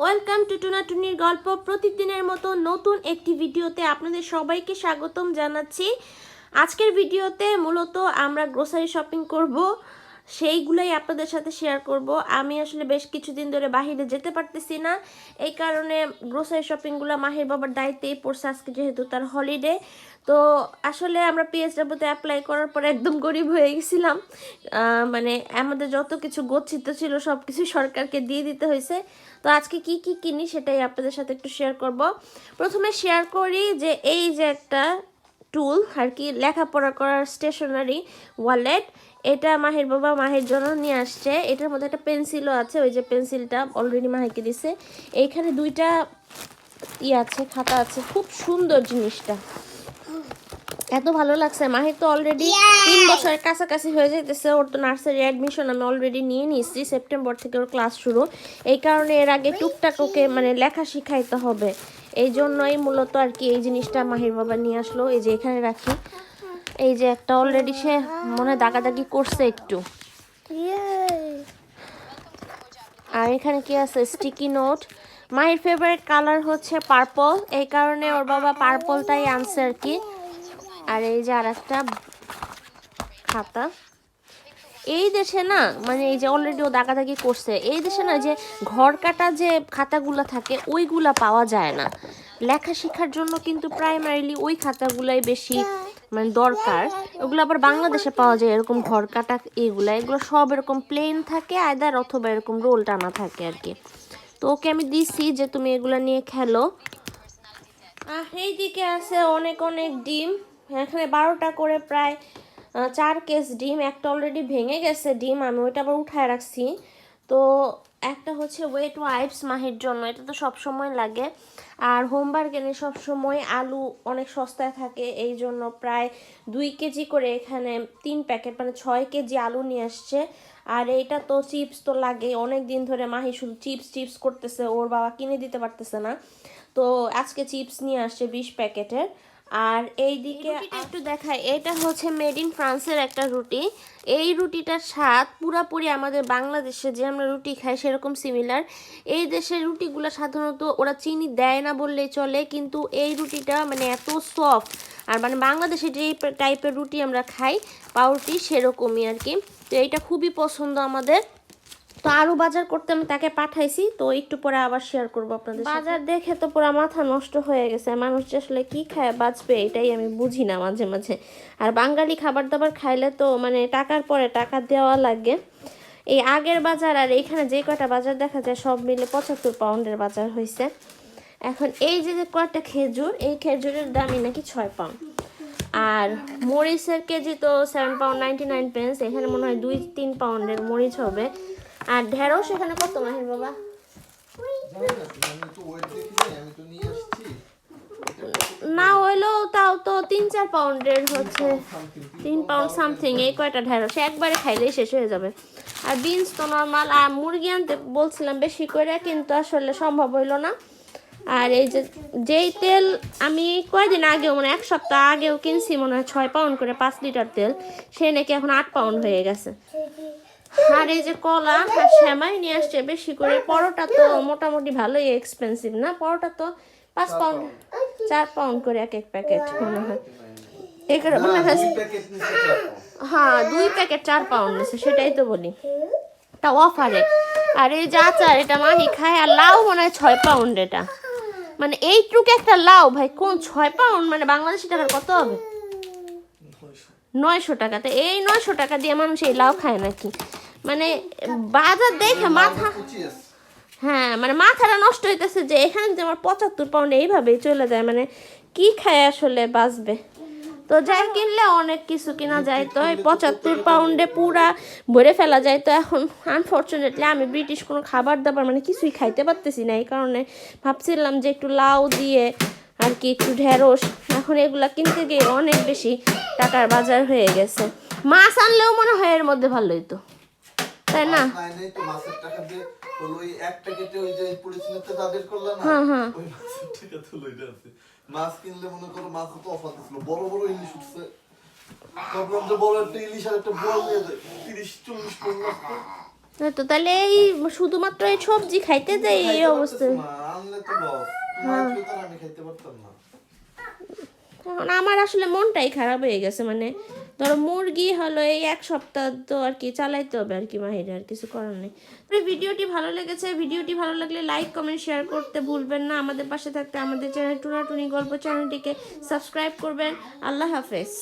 Welcome to টুনাটুনির গল্প। প্রতিদিনের মতো নতুন একটি ভিডিওতে আপনাদের সবাইকে স্বাগতম জানাচ্ছি। আজকের ভিডিওতে মূলত আমরা গ্রোসারি শপিং করব। সেইগুলোই আপনাদের সাথে শেয়ার করব। আমি আসলে বেশ কিছুদিন ধরে বাইরে যেতে পারতেছি না। এই কারণে গ্রোসারি শপিংগুলো মাহির বাবার দায়িত্বেই পড়ছে আজকে যেহেতু তার হলিডে তো আসলে আমরা পিএসডাব্লিউতে অ্যাপ্লাই করার পর একদম গরিব হয়ে গেছিলাম। মানে আমাদের যত কিছু গচ্ছিত ছিল সব কিছু সরকারকে দিয়ে দিতে হয়েছে। তো আজকে কি কি কিনি সেটাই আপনাদের সাথে একটু শেয়ার করব। প্রথমে শেয়ার করি যে এই যে একটা টুল আর কি লেখাপড়া করার স্টেশনারি ওয়ালেট এটা মাহের বাবা মাহের জন্য নিয়ে আসছে। এটার মধ্যে একটা পেন্সিলও আছে ওই যে পেন্সিলটা অলরেডি মাহিকে দিছে। এইখানে দুইটা ই আছে খাতা আছে খুব সুন্দর জিনিসটা। এত ভালো লাগছে মাহির তো অলরেডি তিন বছরের কাছাকাছি হয়ে যেতেছে ওর তো নার্সারি অ্যাডমিশন আমি অলরেডি নিয়ে নিয়েছি সেপ্টেম্বর থেকে ওর ক্লাস শুরু। এই কারণে এর আগে টুকটাক ওকে মানে লেখা শিখাইতে হবে। এই জন্যই মূলত আর কি এই জিনিসটা মাহির বাবা নিয়ে আসলো, এই যে এখানে রাখি। এই যে একটা অলরেডি সে মনে দাগাদাগি করছে একটু। আর এখানে কি আছে? স্টিকি নোট মায়ের ফেভারিট কালার হচ্ছে পার্পল এই কারণে ওর বাবা পার্পলটাই আনছে আর কি। আর এই যে আর একটা খাতা। এই দেশে না মানে এই যে অলরেডি ও দাগাদাগি করছে, এই দেশে না যে ঘর কাটা যে খাতাগুলো থাকে, ওইগুলা পাওয়া যায় না। লেখা শেখার জন্য কিন্তু প্রাইমারিলি ওই খাতাগুলাই বেশি মানে দরকার। ওগুলো আবার বাংলাদেশে পাওয়া যায়, এরকম ঘর কাটা এগুলা, এগুলো সব এরকম প্লেন থাকে আয়দার অথবা এরকম রোল টানা থাকে আর কি। তো ওকে আমি দিছি যে তুমি এগুলা নিয়ে খেলো। এইদিকে আছে অনেক অনেক ডিম, এখানে বারোটা করে প্রায় চার কেস ডিম, একটা অলরেডি ভেঙে গেছে ডিম, আমি ওইটা আবার উঠায় রাখছি। তো একটা হচ্ছে ওয়েট ওয়াইপস মাহির জন্য, এটা তো সব সময় লাগে। আর হোমবার গেলে সময় আলু অনেক সস্তায় থাকে, এই জন্য প্রায় দুই কেজি করে এখানে তিন প্যাকেট মানে ছয় কেজি আলু নিয়ে আসছে। আর এইটা তো চিপস তো লাগে, অনেক দিন ধরে মাহি শুধু চিপস চিপস করতেছে, ওর বাবা কিনে দিতে পারতেছে না। তো আজকে চিপস নিয়ে আসছে বিশ প্যাকেটের। আর এই দিকে একটু দেখাই এটা হচ্ছে মেড ইন ফ্রান্সের একটা রুটি। এই রুটিটার স্বাদ পুরাপুরি আমাদের বাংলাদেশে যে আমরা রুটি খাই সেরকম সিমিলার এই দেশের রুটিগুলো সাধারণত ওরা চিনি দেয় না বললেই চলে কিন্তু এই রুটিটা মানে এত সফট আর মানে বাংলাদেশে যে টাইপের রুটি আমরা খাই পাউরুটি সেরকমই আর কি তো এইটা খুবই পছন্দ আমাদের। তো আরও বাজার করতে আমি তাকে পাঠাইছি, তো একটু পরে আবার শেয়ার করব আপনাদের বাজার দেখে তো পুরো মাথা নষ্ট হয়ে গেছে, মানুষ আসলে কি খায়, বাঁচবে, এটাই আমি বুঝি না মাঝে মাঝে। আর বাঙালি খাবার দাবার খাইলে তো মানে টাকার পরে টাকা দেওয়া লাগে। এই আগের বাজার আর এইখানে যে কয়টা বাজার দেখা যায়, সব মিলে পঁচাত্তর পাউন্ডের বাজার হয়েছে এখন এই যে যে কয়টা খেজুর, এই খেজুরের দামই নাকি ছয় পাউন্ড। আর মরিচের কেজি তো seven pound ninety nine pence এখানে মনে হয় দুই তিন পাউন্ডের মরিচ হবে। আর ঢেঁড়স এখানে কত মাহির বাবা? না হইলেও তাও তো তিন চার পাউন্ডের হচ্ছে। তিন পাউন্ড সামথিং, এই কয়টা ঢেঁড়স? একবারে খাইলেই শেষ হয়ে যাবে। আর বিনস তো নর্মাল আর মুরগি আনতে বলছিলাম বেশি করে কিন্তু আসলে সম্ভব হইল না। আর এই যে, যেই তেল আমি কয়দিন আগেও মানে এক সপ্তাহ আগেও কিনছি, মনে হয় ছয় পাউন্ড করে পাঁচ লিটার তেল। সে নাকি এখন আট পাউন্ড হয়ে গেছে। আর এই যে কলা আর শ্যামাই নিয়ে আসছে বেশি করে পরোটা তো মোটামুটি ভালোই এক্সপেন্সিভ না? পরোটা তো পাঁচ পাউন্ড চার পাউন্ড করে এক এক প্যাকেট মনে হয়। মনে হয় চার। হ্যাঁ দুই প্যাকেট চার পাউন্ড আছে সেটাই তো বলি। তা অফারে আর এই যে আচার এটা মাহি খায় আর লাউ মনে হয় ছয় পাউন্ড এটা। মানে এইটুকু একটা লাউ ভাই কোন ছয় পাউন্ড? মানে বাংলাদেশি টাকার কত হবে? নয়শো টাকাতে। এই নয়শো টাকা দিয়ে মানুষ এই লাউ খায় নাকি? মানে বাজার দেখে মাথা হ্যাঁ মানে মাথাটা নষ্ট হইতেছে যে এখানে যে আমার পঁচাত্তর পাউন্ড এইভাবেই চলে যায় মানে কি খায় আসলে বাঁচবে? তো যাই কিনলে অনেক কিছু কিনা যায় তো এই পঁচাত্তর পাউন্ডে পুরা ভরে ফেলা যায় তো এখন আনফর্চুনেটলি আমি ব্রিটিশ কোনো খাবার দাবার মানে কিছুই খাইতে পারতেছি না এই কারণে ভাবছিলাম যে একটু লাউ দিয়ে আর কি একটু ঢেঁড়স এখন এগুলা কিনতে গিয়ে অনেক বেশি টাকার বাজার হয়ে গেছে। মাছ আনলেও মনে হয় এর মধ্যে ভালো হইতো তাই না? না হ্যাঁ, হ্যাঁ। টাকা তো লইটা আছে। মাছ কিনলে মনে করো মাছ তো অফার দিছিল বড় বড় ইলিশ উঠছে। ভাবলাম যে বড় একটা ইলিশ আর একটা বল নিয়ে যায় তিরিশ চল্লিশ পঞ্চাশ তো তাহলে এই শুধুমাত্র এই সবজি খাইতে যাই এই খাইতে অবস্থা। আনলে তো loss। আমি খাইতে পারতাম না। এখন আমার আসলে মনটাই খারাপ হয়ে গেছে মানে ধরো মুরগি হলো এই এক সপ্তাহ তো আর কি চালাইতে হবে আর কি মাহিরে, আর কিছু করার নেই। তো ভিডিওটি ভালো লেগেছে, ভিডিওটি ভালো লাগলে লাইক, কমেন্ট, শেয়ার করতে ভুলবেন না। আমাদের পাশে থাকতে আমাদের চ্যানেল টুনাটুনি গল্প চ্যানেলটিকে সাবস্ক্রাইব করবেন। আল্লাহ হাফেজ।